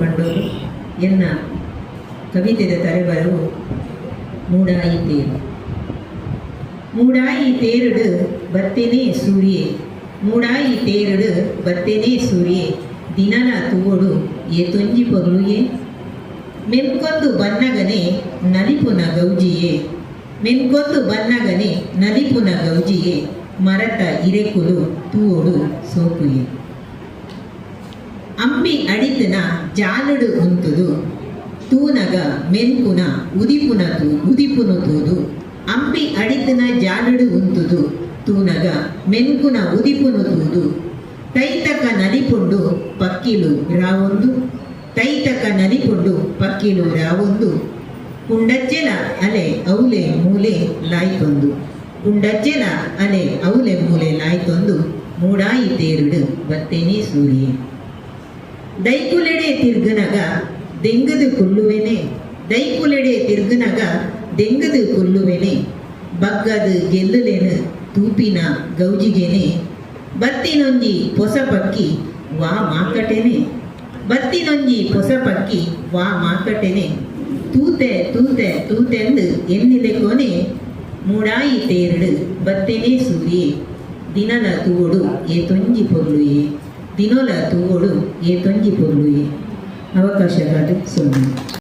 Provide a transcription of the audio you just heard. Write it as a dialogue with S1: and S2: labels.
S1: ಪಂಡೋರು ಎನ್ನ ಕವಿತೆದ ತರೆಬರವು ಮೂಡಾಯಿ ತೇರು. ಮೂಡಾಯಿ ತೇರುಡು ಬತ್ತೇನೆ ಸೂರ್ಯೆ. ಮೂಡಾಯಿ ತೇರುಡು ಬತ್ತೇನೆ ಸೂರ್ಯೆ. ದಿನನ ತೂವಡು ಏ ತೊಂಜಿ ಪೊಗಳುಯೆ. ಮೆನ್ಕೊಂದು ಬನ್ನಗನೆ ನಲಿಪುನ ಗೌಜಿಯೇ. ಮೆನ್ಕೊಂದು ಬನ್ನಗನೆ ನಲಿಪುನ ಗೌಜಿಯೇ. ಮರತ ಇರೆಕುಲು ತೂವಡು ಸೋಪುಯೆ ಅಂಬಿ ಅಡಿತನ ಜಾಲುಡು ಉಂತುದು ತೂನಗ ಮೆನ್ಪುನ ಉದಿಪುನ ಉದಿಪುನು ತೂದು. ಅಂಬಿ ಅಡಿತನ ಜಾಲುಡು ಉಂತುದು ತೂನಗ ಮೆನ್ಪುನ ಉದಿಪುನು ತೂದು. ತೈತಕ ನಲಿಪುಂಡು ಪಕ್ಕಿಲು ರಾವೊಂದು. ತೈತಕ ನಲಿಪುಂಡು ಪಕ್ಕಿಲು ರಾವೊಂದು. ಕುಂಡಜ್ಜೆಲ ಅಲೆ ಔಲೆ ಮೂಲೆ ಲಾಯ್ತೊಂದು. ಕುಂಡಜ್ಜೆಲ ಅಲೆ ಔಲೆ ಮೂಲೆ ಲಾಯ್ತೊಂದು. ಮೂಡಾಯಿ ತೇರುಡು ಬತ್ತೇನೆ ಸೂರ್ಯೆ. ದೈಕುಲೆಡೆ ತಿರ್ಗನಗ, ದೆಂಗದು ಕೊಲ್ಲುವೆನೆ. ದೈಕುಲೆಡೆ ತಿರ್ಗನಗ, ದೆಂಗದು ಕೊಲ್ಲುವೆನೆ. ಬಗ್ಗದು ಗೆಲ್ಲುಲೆನು, ತೂಪಿನ ಗೌಜಿಗೆನೆ. ಬತ್ತಿನೊಂಜಿ ಪೊಸ ಪಕ್ಕಿ, ವಾ ಮಾಕಟೆನೆ. ಬತ್ತಿನೊಂಜಿ ಪೊಸ ಪಕ್ಕಿ, ವಾ ಮಾಕಟೆನೆ. ತೂತೆ ತೂತೆ, ತೂತೆಂದು ಎನ್ನಿಲೆ ಕೊನೆ. ಮೂಡಾಯಿ ತೇರಡು ಬತ್ತೆನೆ ಸೂರ್ಯೆ. ದಿನಲ ತೂಡು ತೊಂಜಿ ಪೊರ್ಲುಯೇ ದಿನೋಲ ತೂವಡು ಏ ತೊಂಜಿ ಪೊರ್ಲುಯೇ. ಅವಕಾಶ ಕಾದು ಸೋಮು